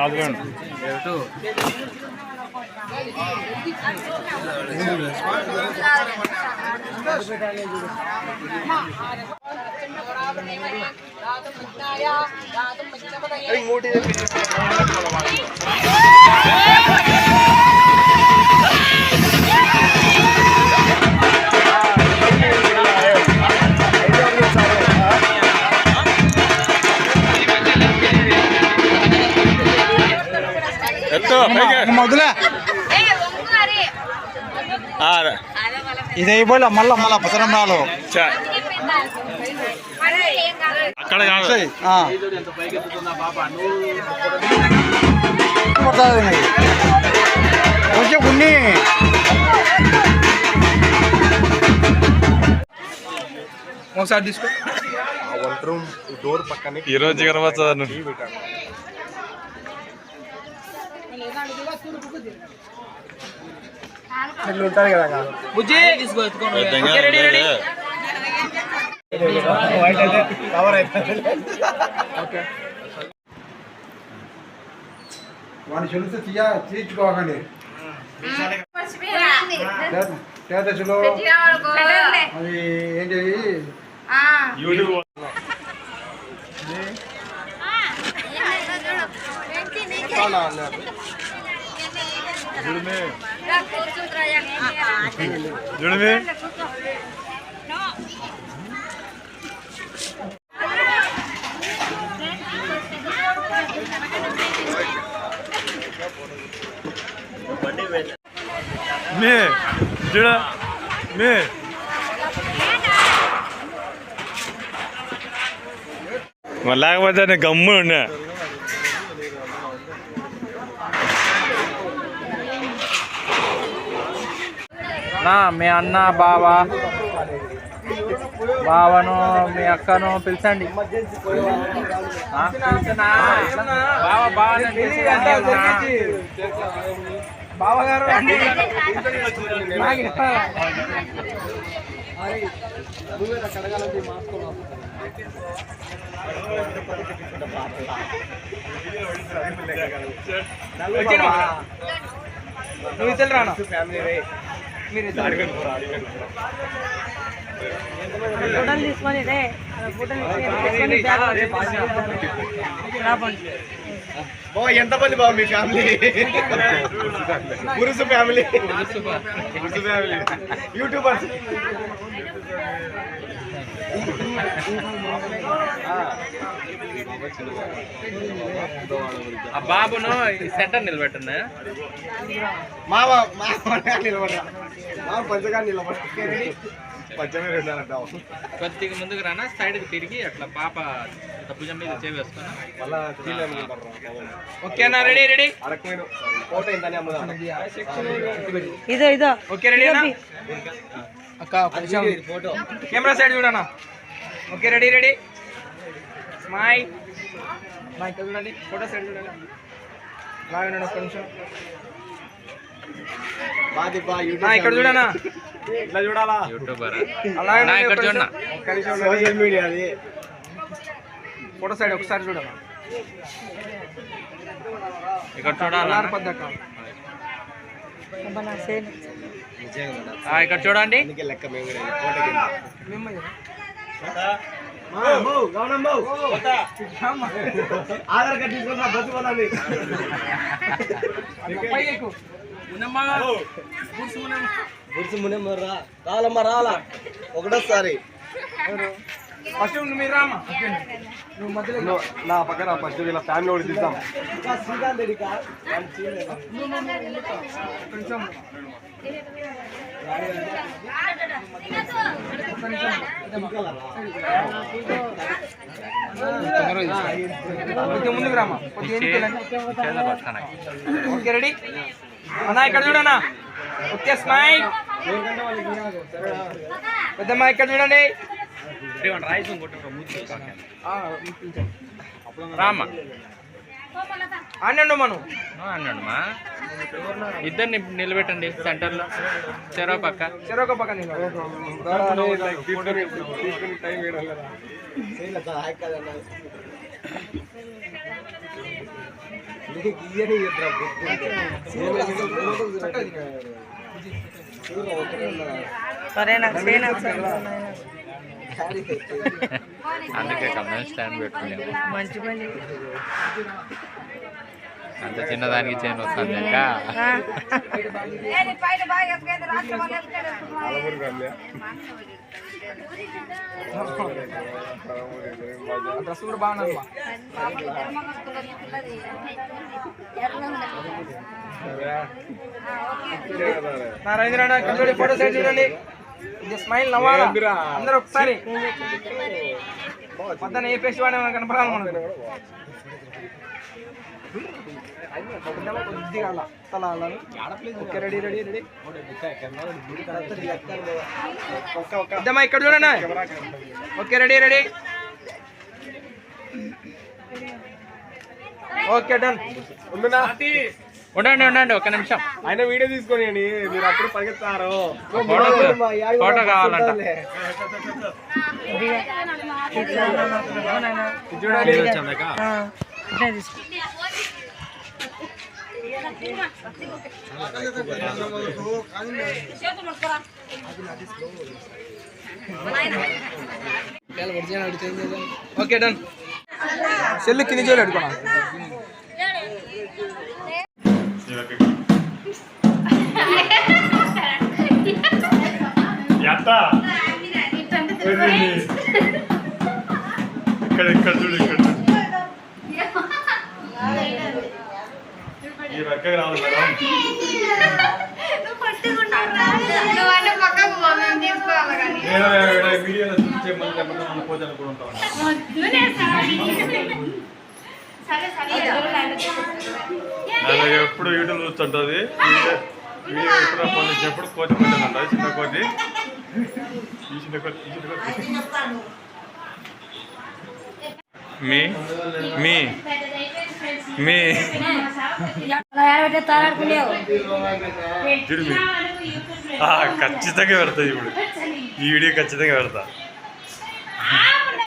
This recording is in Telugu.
కాదు ఆ, ఇది అయిపోలే మళ్ళా మళ్ళా పసరం రాలు అక్కడ కాదు. కొంచెం ఉన్ని. ఒకసారి తీసుకో. డోర్ పక్కనే ఈ రోజు ఇట్లా ఉంటుంది కదా బుజ్జి! Okay, ready, ready. కవర్ అవుతుంది వాడిని చెల్లిస్తే తీయ తీర్చుకోకండి తేదశలో అది ఏంటి యూట్యూబ్. చూడమే మే చూడ మే మరి లేకపోతే నేను గమ్మున ఉన్నా నా మీ అన్న బావ బావను మీ అక్కను పిలిచండి. బావగారు? నువ్వు ఇద్దరు రానా. ఇద్దరు ఫోటోలు తీసుకొని రే ఎంత మంది బాబు మీ ఫ్యామిలీ? పురుషు ఫ్యామిలీ. పురుషు ఫ్యామిలీ. యూట్యూబర్స్. ఆ బాబును సెంటర్ నిలబెట్టున్నా మావ మావ నిలబడరా మావ పంచగా నిలబడ కొద్దిగా ముందుకు రానా? సైడ్కి తిరిగి అట్లా పాప భుజం మీద ఓకేనా రెడీ రెడీ. ఇదో ఇదో. ఓకే రెడీ అక్క ఫోటో కెమెరా సైడ్ చూడనా okay ready ready. Smile smile చూడండి ఫోటో సైడ్ చూడండి లాగండి ఒక్క నిమిషం. బాది బా నా ఇక్కడ చూడనా? ఇట్లా చూడాలా? అలాగే ఇక్కడ చూడనా? సోషల్ మీడియా అది. ఫోటో సైడ్ ఒకసారి చూడనా? ఇక్కడ అలార పద్దక. ఇక్కడ చూడండి. లెక్క మేము ఆధార్ కార్డు తీసుకున్నా ఎక్కు. గుర్సు మునమ్మ రా. రాలమ్మ రాలా. ఒకటోసారి. ఫస్ట్ నువ్వు మీరు రామ్మా. నువ్వు మధ్యలో నా పక్కన ఫస్ట్ వీళ్ళ ఫ్యామిలీ కూడా తీద్దాం కొంచెం. కొంచెం ముందుకు రామా. ఓకే రెడీ అన్నా ఇక్కడ చూడన్నా ఓకే స్మైల్ పెద్దమ్మా ఇక్కడ చూడండి ఆ, ఆనండు మనం అన్నాడమ్మా. ఇద్దరిని నిలబెట్టండి సెంటర్లో. చెరో పక్క. చెరొక పక్క. సరే నాకు సేన అందుకే కమ్మని స్టాండ్ పెట్టుకున్నాము మంచి పని అంత చిన్నదానికి చేయను వస్తుంది ఇంకా ఆ. డ్రెస్ కూడా ఫోటో సైడ్ చూడండి ఇది స్మైల్ నవ్వాలా? అందరూ ఒకసారి. మధ్యాహ్నం ఏ పేస్ట్ వాడే మనకు కనపడాలి మనకు? ఇద్దమ్మా ఇక్కడ చూడండి. Okay ready ready okay done ఉండండి ఉండండి ఒక నిమిషం. ఆయన వీడియో తీసుకొని మీరు అప్పుడు పరిగెత్తారు ఫోటో కావాలంట. చూడాలి ఇట్లా తీసుకో ఓకే డన్. సెల్ కింది చేయాలి అడుగున్నా ఇక్కడ ఇక్కడ చూడు ఇక్కడ చూడు. ఈ రకంగా రావాలి మేడం. పక్కకు వీడియోలో చూపించే మళ్ళీ మన పోతే నాకు ఎప్పుడు యూట్యూబ్ చూస్తుంటుంది. వీడియో ఎప్పుడు కోతి కొట్టిందంట చిన్న కోతి ఈ చిన్న కోతి ఈ చిన్న కోతి మీ మీ మీ చూడు మీ. ఆ, ఖచ్చితంగా పెడతా ఇప్పుడు. ఈ వీడియో ఖచ్చితంగా పెడతా.